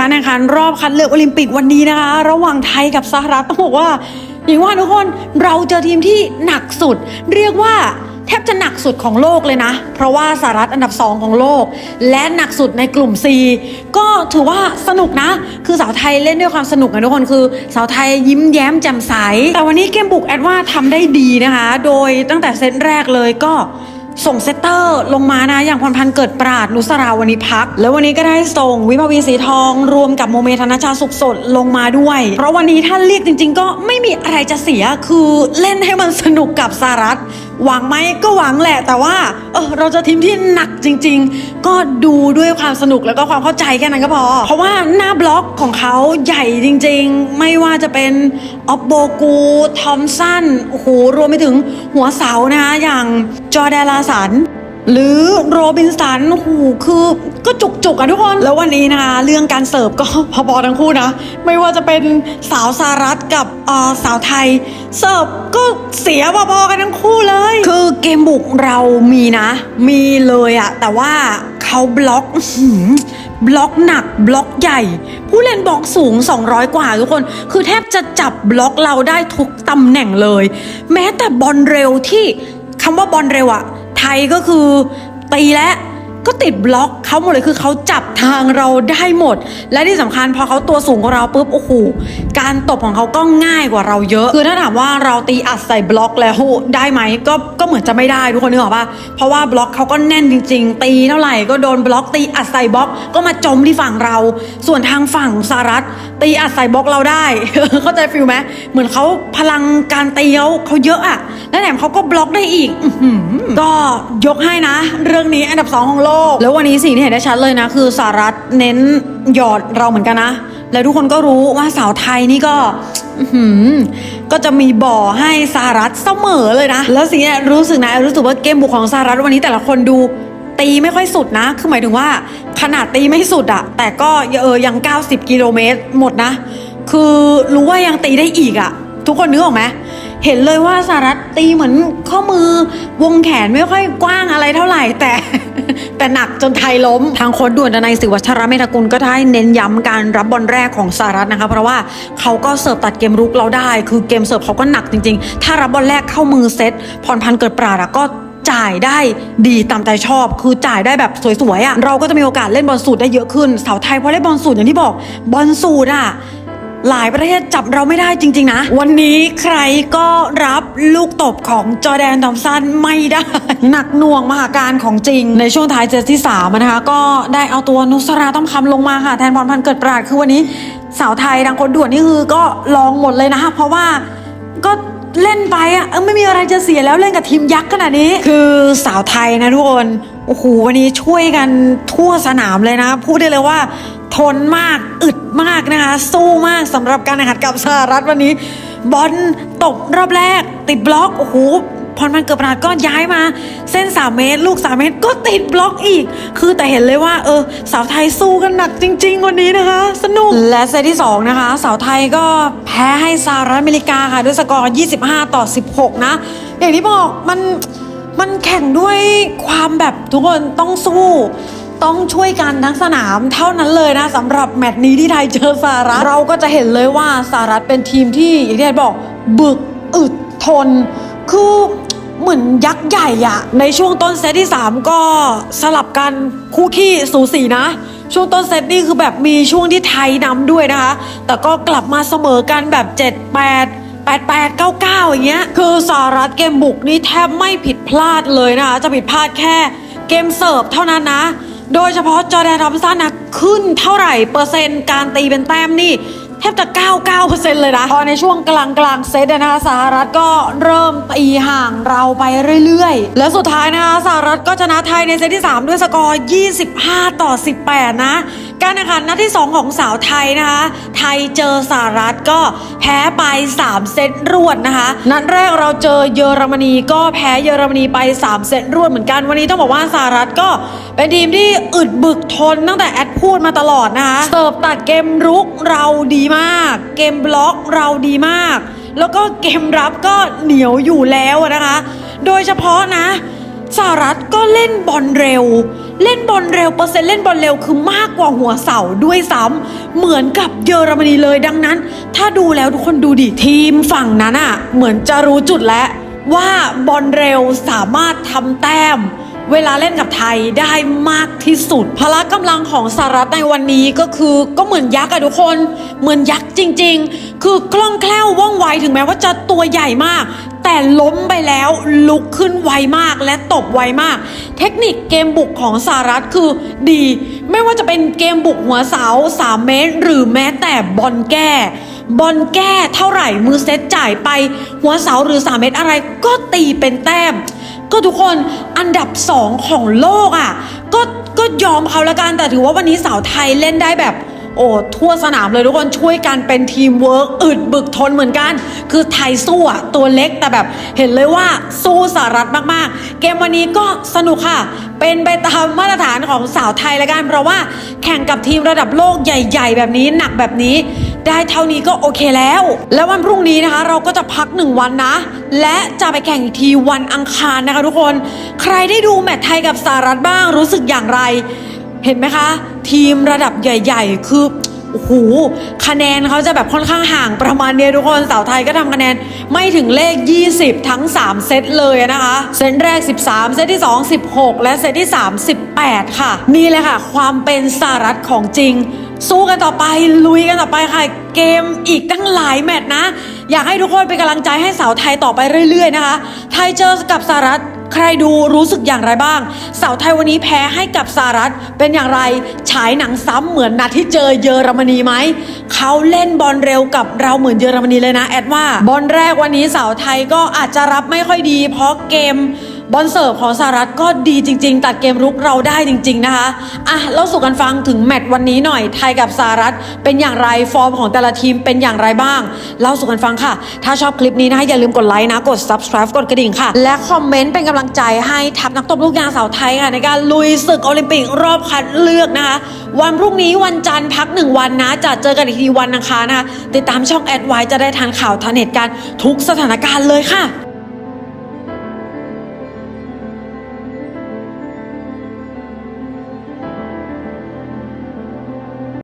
การแข่งขันรอบคัดเลือกโอลิมปิกวันนี้นะคะ ระหว่างไทยกับสหรัฐต้องบอกว่าอย่างว่าทุกคนเราเจอทีมที่หนักสุด เรียกว่าแทบจะหนักสุดของโลกเลยนะ เพราะว่าสหรัฐอันดับ 2 ของโลก และหนักสุดในกลุ่ม C ก็ถือว่าสนุกนะ คือสาวไทยเล่นด้วยความสนุกนะทุกคนคือสาวไทยยิ้มแย้มแจ่มใส แต่วันนี้เกมบุกแอดว่าทำได้ดีนะคะ โดยตั้งแต่เซตแรกเลยก็ ส่งเซตเตอร์ลงมานะ อย่างพรพันธ์เกิดปราดนุสราวันนี้พัก แล้ววันนี้ก็ได้ส่งวิภาวีสีทอง รวมกับโมเมธนชาสุขสดลงมาด้วย เพราะวันนี้ถ้าเรียกจริง ๆ ก็ไม่มีอะไรจะเสียคือเล่นให้มันสนุกกับสารัฐ หวังไหมก็หวังแหละ แต่ว่าเออเราจะทีมที่หนักจริง ๆ ก็ดูด้วยความสนุกแล้วก็ความเข้าใจแค่นั้นก็พอ เพราะว่าหน้าบล็อกของเขาใหญ่จริง ๆ ไม่ว่าจะเป็นออฟโบกูทอมสันโอ้โหรวมไปถึงหัวเสานะคะอย่างจอแดนลาสัน หรือโรบินสันโอ้โหคือก็จุกจุกอะทุกคน แล้ววันนี้นะคะ เรื่องการเสิร์ฟก็พอๆทั้งคู่นะ ไม่ว่าจะเป็นสาวสหรัฐกับสาวไทย เสิร์ฟก็เสียพอๆกันทั้งคู่เลย คือเกมบุกเรามีนะ มีเลยอะแต่ว่าเขาบล็อกบล็อกหนักบล็อกใหญ่ ผู้เล่นบล็อกสูง 200 กว่าทุกคน คือแทบจะจับบล็อกเราได้ทุกตำแหน่งเลย แม้แต่บอลเร็วที่คำว่าบอลเร็วอะ ก็คือตีและ ก็ติดบล็อกเขาหมดเลยคือเขาจับทางเราได้หมด และที่สำคัญพอเขาตัวสูงกว่าเราปุ๊บโอ้โหการตบของเขาก็ง่ายกว่าเราเยอะ คือถ้าถามว่าเราตีอัดใส่บล็อกแล้วได้ไหมก็ก็เหมือนจะไม่ได้ทุกคนนึกออกปะเพราะว่าบล็อกเขาก็แน่นจริง ๆ ตีเท่าไหร่ก็โดนบล็อกตีอัดใส่บล็อกก็มาจมที่ฝั่งเรา ส่วนทางฝั่งสหรัฐ ตีอัดใส่บล็อกเราได้ เข้าใจฟิลไหมเหมือนเขาพลังการตีเขาเขาเยอะอะและแถมเขาก็บล็อกได้อีกก็ยกให้นะ เรื่องนี้อันดับสองของโลก แล้ววันนี้สิ่งที่เห็นได้ชัดเลยนะ คือสหรัฐเน้นหยอดเราเหมือนกันนะ แล้วทุกคนก็รู้ว่าสาวไทยนี่ก็หือก็จะมีบ่อให้สหรัฐเสมอเลยนะ แล้วสิ่งที่รู้สึกนะรู้สึกว่าเกมบุกของสหรัฐวันนี้แต่ละคนดูตีไม่ค่อยสุดนะ คือหมายถึงว่าขนาดตีไม่สุดอะแต่ก็เออยัง 90 กิโลเมตรหมดนะ คือรู้ว่ายังตีได้อีกอะทุกคนนึกออกไหม เห็นเลยว่าสหรัฐตีเหมือนข้อมือวงแขนไม่ค่อยกว้างอะไรเท่าไหร่ แต่แต่หนักจนไทยล้ม ทางโค้ชด่วนดนัยศิวัชระเมธกุลก็ได้เน้นย้ำการรับบอลแรกของสหรัฐนะคะ เพราะว่าเขาก็เสิร์ฟตัดเกมรุกเราได้ คือเกมเสิร์ฟเขาก็หนักจริงๆ ถ้ารับบอลแรกเข้ามือเซตพรพันธ์เกิดปราดก็จ่ายได้ดีตามใจชอบ คือจ่ายได้แบบสวยๆอะ่ะเราก็จะมีโอกาสเล่นบอลสูตรได้เยอะขึ้นสาวไทยพอเล่นบอลสูตรอย่างที่บอกบอลสูตรอะ หลายประเทศจับเราไม่ได้จริง ๆ นะ วันนี้ใครก็รับลูกตบของจอร์แดนทอมสันไม่ได้ หนักหน่วงมหาการของจริง ในช่วงท้ายเซตที่3อะนะคะ ก็ได้เอาตัวนุสราต้อมคำลงมาค่ะ แทนพรพันธ์เกิดปราดคือวันนี้ สาวไทยทางคนด่วนนี่คือก็ลองหมดเลยนะคะเพราะว่าก็เล่นไปอะเออไม่มีอะไรจะเสียแล้วเล่นกับทีมยักษ์ขนาดนี้ คือสาวไทยนะทุกคนโอ้โหวันนี้ช่วยกันทั่วสนามเลยนะ พูดได้เลยว่า ทนมากอึดมากนะคะ สู้มากสำหรับการแข่งขันกับสหรัฐวันนี้ บอลตกรอบแรก ติดบล็อกโอ้โหพรพันเกิดปราดก็ย้ายมา เส้น 3 เมตร ลูก 3 เมตรก็ติดบล็อกอีก คือแต่เห็นเลยว่า เออ สาวไทยสู้กันหนักจริง ๆ วันนี้นะคะ สนุก และเซตที่ 2 นะคะ สาวไทยก็แพ้ให้สหรัฐอเมริกาค่ะ ด้วยสกอร์ 25 ต่อ 16 นะ อย่างที่บอกมันมันแข่งด้วยความแบบทุกคนต้องสู้ ต้องช่วยกันทั้งสนามเท่านั้นเลยนะสำหรับแมตช์นี้ที่ไทยเจอสหรัฐเราก็จะเห็นเลยว่าสหรัฐเป็นทีมที่อย่างที่ไทยบอกบึกอึดทน คือเหมือนยักษ์ใหญ่อะในช่วงต้นเซตที่ 3 ก็สลับกันคู่ขี้สูสีนะ ช่วงต้นเซตนี่คือแบบมีช่วงที่ไทยนำด้วยนะคะ แต่ก็กลับมาเสมอกันแบบ 7 8 8 8 9 9 อย่างเงี้ย คือสหรัฐเกมบุกนี่แทบไม่ผิดพลาดเลยนะคะ จะผิดพลาดแค่เกมเสิร์ฟเท่านั้นนะ โดยเฉพาะจอร์แดนทอมสันนะขึ้นเท่าไหร่ เปอร์เซ็นต์การตีเป็นแต้มนี่แทบจะ 99%เลยนะ พอในช่วงกลางกลางเซตนะคะสหรัฐก็เริ่มตีห่างเราไปเรื่อยๆ และสุดท้ายนะคะสหรัฐก็ชนะไทยในเซตที่ 3 ด้วยสกอร์ 25 ต่อ 18 นะ การแข่งขันนัดที่ 2 ของสาวไทยนะคะ ไทยเจอสหรัฐก็แพ้ไป 3 เซตรวดนะคะ นัดแรกเราเจอเยอรมนีก็แพ้เยอรมนีไป 3 เซตรวดเหมือนกัน วันนี้ต้องบอกว่าสหรัฐก็เป็นทีมที่อึดบึกทนตั้งแต่แอดพูดมาตลอดนะคะ เสิร์ฟตัดเกมรุกเราดีมาก เกมบล็อกเราดีมาก แล้วก็เกมรับก็เหนียวอยู่แล้วนะคะ โดยเฉพาะนะสหรัฐก็เล่นบอลเร็ว เล่นบอลเร็วเปอร์เซ็นต์เล่นบอลเร็วคือมากกว่าหัวเสาด้วยซ้ำเหมือนกับเยอรมนีเลยดังนั้น ถ้าดูแล้วทุกคนดูดิทีมฝั่งนั้นอะเหมือนจะรู้จุดแล้วว่าบอลเร็วสามารถทำแต้ม เวลาเล่นกับไทยได้มากที่สุด พละกำลังของสหรัฐในวันนี้ก็คือก็เหมือนยักษ์อะทุกคน เหมือนยักษ์จริง ๆ คือคล่องแคล่วว่องไวถึงแม้ว่าจะตัวใหญ่มาก แต่ล้มไปแล้วลุกขึ้นไวมากและตบไวมาก เทคนิคเกมบุกของสหรัฐคือดี ไม่ว่าจะเป็นเกมบุกหัวเสา 3 เมตร หรือแม้แต่บอลแก้บอลแก้เท่าไหร่มือเซตจ่ายไป หัวเสาหรือ 3 เมตรอะไรก็ตีเป็นแต้ม ก็ทุกคนอันดับสองของโลกอะก็ก็ยอมเขาละกันแต่ถือว่าวันนี้สาวไทยเล่นได้แบบ โอ้ทั่วสนามเลยทุกคนช่วยกันเป็นทีมเวิร์กอึดบึกทนเหมือนกัน คือไทยสู้อะตัวเล็กแต่แบบเห็นเลยว่าสู้สหรัฐมากๆ เกมวันนี้ก็สนุกค่ะ เป็นไปตามมาตรฐานของสาวไทยและกัน เพราะว่าแข่งกับทีมระดับโลกใหญ่ ๆ แบบนี้หนักแบบนี้ได้เท่านี้ก็โอเคแล้ว แล้ววันพรุ่งนี้นะคะ เราก็จะพักหนึ่งวันนะ และจะไปแข่งอีกทีวันอังคารนะคะทุกคน ใครได้ดูแมตช์ไทยกับสหรัฐบ้างรู้สึกอย่างไร เห็นไหมคะ ทีมระดับใหญ่ ๆ คือโอ้โหคะแนนเขาจะแบบค่อนข้างห่างประมาณเนี้ยทุกคนสาวไทยก็ทำคะแนนไม่ถึงเลข 20 ทั้ง 3 เซตเลยนะคะ เซตแรก 13 เซตที่ 2 16 และเซตที่ 3 18 ค่ะ นี่เลยค่ะ ความเป็นสหรัฐของจริง สู้กันต่อไปลุยกันต่อไปค่ะ เกมอีกตั้งหลายแมตช์นะ อยากให้ทุกคนเป็นกำลังใจให้สาวไทยต่อไปเรื่อยๆนะคะ ไทยเจอกับสหรัฐ ใครดูรู้สึกอย่างไรบ้าง สาวไทยวันนี้แพ้ให้กับสหรัฐเป็นอย่างไรฉายหนังซ้ำเหมือนนัดที่เจอเยอรมนีไหมเขาเล่นบอลเร็วกับเราเหมือนเยอรมนีเลยนะแอดว่าบอลแรกวันนี้สาวไทยก็อาจจะรับไม่ค่อยดี เพราะเกม บอลเสิร์ฟของสหรัฐก็ดีจริง ๆ ตัดเกมรุกเราได้จริง ๆ นะคะอะเล่าสู่กันฟังถึงแมตช์วันนี้หน่อย ไทยกับสหรัฐเป็นอย่างไรฟอร์มของแต่ละทีมเป็นอย่างไรบ้างเล่าสู่กันฟังค่ะ ถ้าชอบคลิปนี้นะคะอย่าลืมกดไลค์นะกด subscribe กดกระดิ่งค่ะ และคอมเมนต์เป็นกำลังใจให้ทัพนักตบลูกยางสาวไทยค่ะในการลุยศึกโอลิมปิกรอบคัดเลือกนะคะ วันพรุ่งนี้วันจันทร์พักหนึ่งวันนะจะเจอกันอีกทีวันอังคารนะคะติดตามช่องแอดไวจะได้ทันข่าวทันเหตุการณ์ทุกสถานการณ์เลยค่ะ